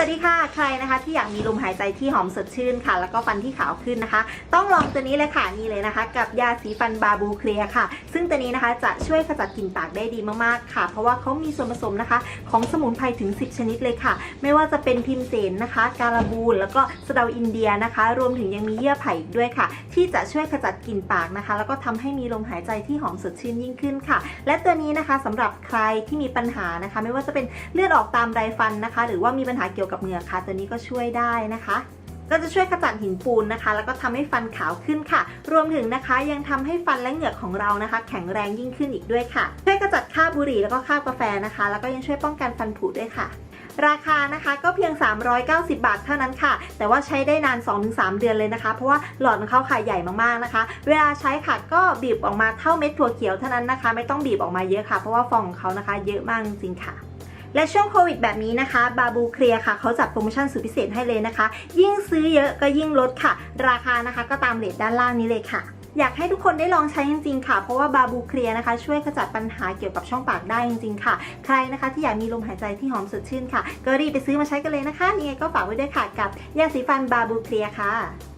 สวัสดีค่ะ ใครนะคะที่อยากมีลมหายใจที่หอมสดชื่นค่ะ แล้วก็ฟันที่ขาวขึ้นนะคะ ต้องลองตัวนี้เลยค่ะนี่เลยนะคะ กับยาสีฟันบาบูเคลียค่ะ ซึ่งตัวนี้นะคะจะช่วยขจัดกลิ่นปากได้ดีมากๆค่ะ เพราะว่าเขามีส่วนผสมนะคะ ของสมุนไพรถึง 10 ชนิดเลยค่ะ ไม่ว่าจะเป็นพิมเสนนะคะ การาบูนแล้วก็สะเดาอินเดียนะคะ รวมถึงยังมีเยื่อไผ่อีกด้วยค่ะ ที่จะช่วยขจัดกลิ่นปากนะคะ แล้วก็ทำให้มีลมหายใจที่หอมสดชื่นยิ่งขึ้นค่ะ และตัวนี้นะคะสำหรับใครที่มีปัญหานะคะ ไม่ว่าจะเป็นเลือดออกตามไรฟันนะคะ หรือว่ามีปัญหาเกี่ยวกับเหงือกค่ะ ตัวนี้ก็ช่วยได้นะคะ ก็จะช่วยขจัดหินปูนนะคะ แล้วก็ทำให้ฟันขาวขึ้นค่ะ รวมถึงนะคะยังทำให้ฟันและเหงือกของเรานะคะ แข็งแรงยิ่งขึ้นอีกด้วยค่ะ ช่วยขจัดคราบบุหรี่แล้วก็คราบกาแฟนะคะ แล้วก็ยังช่วยป้องกันฟันผุด้วยค่ะราคานะคะก็เพียง 390 บาทเท่านั้นค่ะ แต่ว่าใช้ได้นาน 2-3 เดือนเลยนะคะ เพราะว่าหลอดของเขาค่ะใหญ่มากๆนะคะ เวลาใช้ค่ะก็บีบออกมาเท่าเม็ดถั่วเขียวเท่านั้นนะคะ ไม่ต้องบีบออกมาเยอะค่ะ เพราะว่าฟองของเขานะคะ เยอะมากจริงค่ะ และช่วงโควิดแบบนี้นะคะบาบูเคลียค่ะเขาจัดโปรโมชั่นสุดพิเศษให้เลยนะคะ ยิ่งซื้อเยอะก็ยิ่งลดค่ะ ราคานะคะก็ตามเลทด้านล่างนี้เลยค่ะอยากให้ทุกคนได้ลองใช้จริงๆค่ะ เพราะว่าบาบูเคลียนะคะ ช่วยขจัดปัญหาเกี่ยวกับช่องปากได้จริงๆค่ะ ใครนะคะที่อยากมีลมหายใจที่หอมสดชื่นค่ะ ก็รีบไปซื้อมาใช้กันเลยนะคะยังไงก็ฝากไว้ด้วยค่ะกับยาสีฟันบาบูเคลียค่ะ